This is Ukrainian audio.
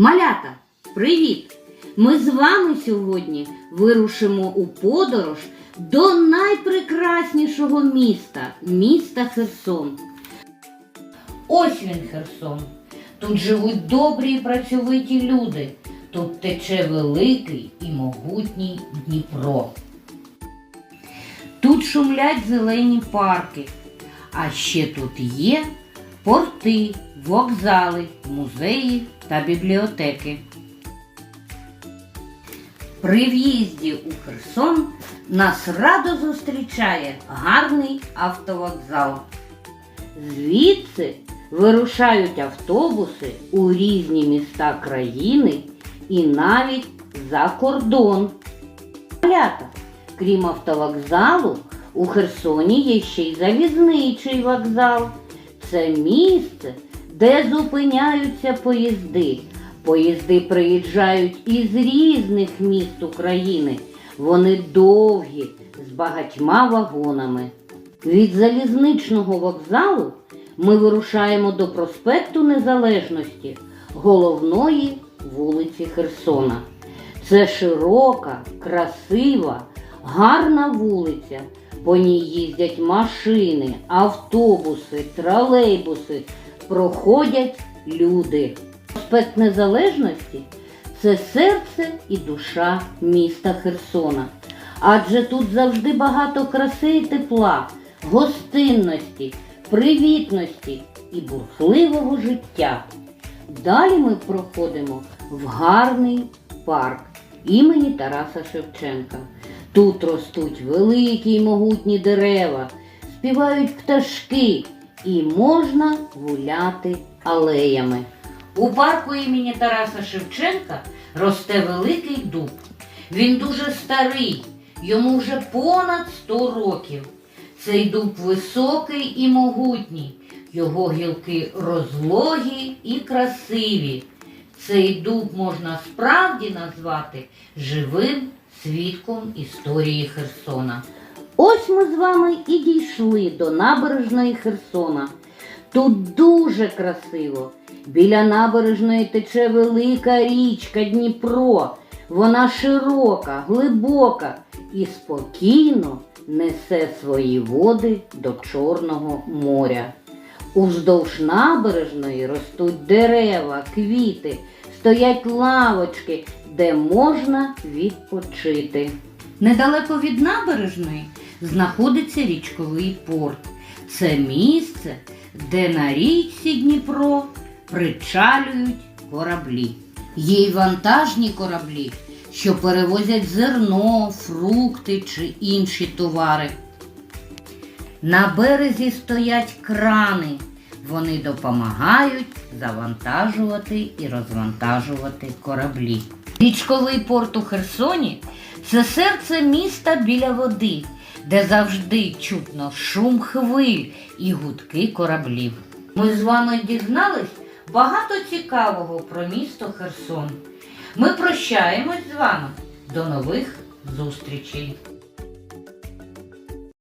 Малята, привіт! Ми з вами сьогодні вирушимо у подорож до найпрекраснішого міста міста Херсон. Ось він Херсон. Тут живуть добрі і працьовиті люди. Тут тече великий і могутній Дніпро. Тут шумлять зелені парки, а ще тут є порти, вокзали, музеї та бібліотеки. При в'їзді у Херсон нас радо зустрічає гарний автовокзал. Звідси вирушають автобуси у різні міста країни і навіть за кордон. Крім автовокзалу, у Херсоні є ще й залізничий вокзал. Це місце, де зупиняються поїзди. Поїзди приїжджають із різних міст України. Вони довгі, з багатьма вагонами. Від залізничного вокзалу ми вирушаємо до проспекту Незалежності, головної вулиці Херсона. Це широка, красива, гарна вулиця. По ній їздять машини, автобуси, тролейбуси, проходять люди. Проспект Незалежності це серце і душа міста Херсона. Адже тут завжди багато краси і тепла, гостинності, привітності і бурхливого життя. Далі ми проходимо в гарний парк імені Тараса Шевченка. Тут ростуть великі й могутні дерева, співають пташки і можна гуляти алеями. У парку імені Тараса Шевченка росте великий дуб. Він дуже старий, йому вже понад 100 років. Цей дуб високий і могутній, його гілки розлогі і красиві. Цей дуб можна справді назвати живим свідком історії Херсона. Ось ми з вами і дійшли до набережної Херсона. Тут дуже красиво. Біля набережної тече велика річка Дніпро. Вона широка, глибока і спокійно несе свої води до Чорного моря. Уздовж набережної ростуть дерева, квіти, стоять лавочки, де можна відпочити. Недалеко від набережної знаходиться річковий порт. Це місце, де на річці Дніпро причалюють кораблі. Є й вантажні кораблі, що перевозять зерно, фрукти чи інші товари. На березі стоять крани. Вони допомагають завантажувати і розвантажувати кораблі. Річковий порт у Херсоні це серце міста біля води, де завжди чутно шум хвиль і гудки кораблів. Ми з вами дізнались багато цікавого про місто Херсон. Ми прощаємось з вами. До нових зустрічей!